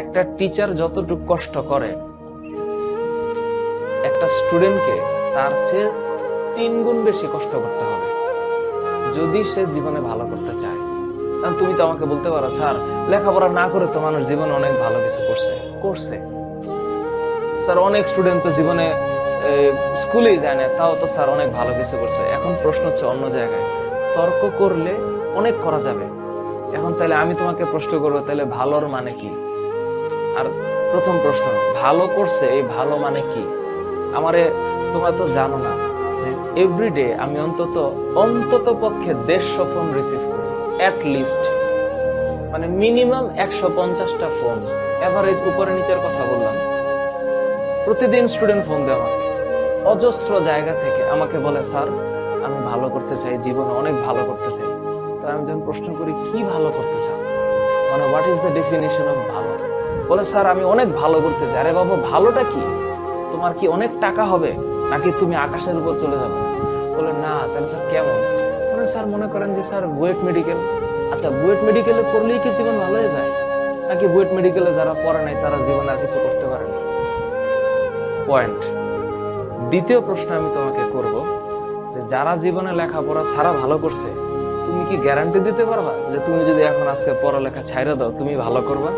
একটা টিচার যতটুকু কষ্ট করে, একটা স্টুডেন্টকে তার চেয়ে তিন গুণ বেশি কষ্ট করতে হবে। যদি সে জীবনে ভালো করতে চায় কারণ তুমি তো আমাকে বলতে পারো, স্যার, লেখাপড়া না করে তো মানুষ জীবনে অনেক ভালো কিছু করছে করছে। স্যার, অনেক স্টুডেন্ট তো জীবনে স্কুলেই যায় না, তাও তো স্যার অনেক ভালো কিছু করছে। এখন প্রশ্ন হচ্ছে অন্য জায়গায়, তর্ক করলে অনেক করা যাবে। এখন তাহলে আমি তোমাকে প্রশ্ন করব, তাহলে ভালোর মানে কি? আর প্রথম প্রশ্ন, ভালো করছে এই ভালো মানে কি? আমারে তোমরা তো জানো না যে এভরিডে আমি অন্তত অন্তত পক্ষে দেড়শো ফোন রিসিভ করি অ্যাট লিস্ট মানে মিনিমাম একশো পঞ্চাশটা ফোন এভারেজ উপরে নিচের কথা বললাম। প্রতিদিন স্টুডেন্ট ফোন আমাকে অজস্র জায়গা থেকে আমাকে বলে, স্যার, আমি ভালো করতে চাই, জীবনে অনেক ভালো করতে চাই। তো আমি যখন প্রশ্ন করি, কি ভালো করতে চাও? মানে what is the definition of ভালো? বলে, স্যার, আমি অনেক ভালো করতে চাই। আরে বাবা, ভালোটা কি? তোমার কি অনেক টাকা হবে, নাকি তুমি আকাশের উপর চলে যাবে? বলে, না, তাহলে স্যার কেমন? মানে স্যার, মনে করেন যে, স্যার, বুয়েট মেডিকেল। আচ্ছা বুয়েট মেডিকেলে পড়লেই কি জীবন ভালো হয়ে যায়? নাকি বুয়েট মেডিকেলে যারা পড়ে নাই, তারা জীবন আর কিছু করতে পারে না? পয়েন্ট দ্বিতীয় প্রশ্ন আমি তোমাকে করব, যে, যারা জীবনে লেখাপড়া সারা ভালো করছে, তুমি কি গ্যারান্টি দিতে পারবা? যে, তুমি যদি এখন আজকে পড়ালেখা ছাইরা দাও, তুমি ভালো করবা?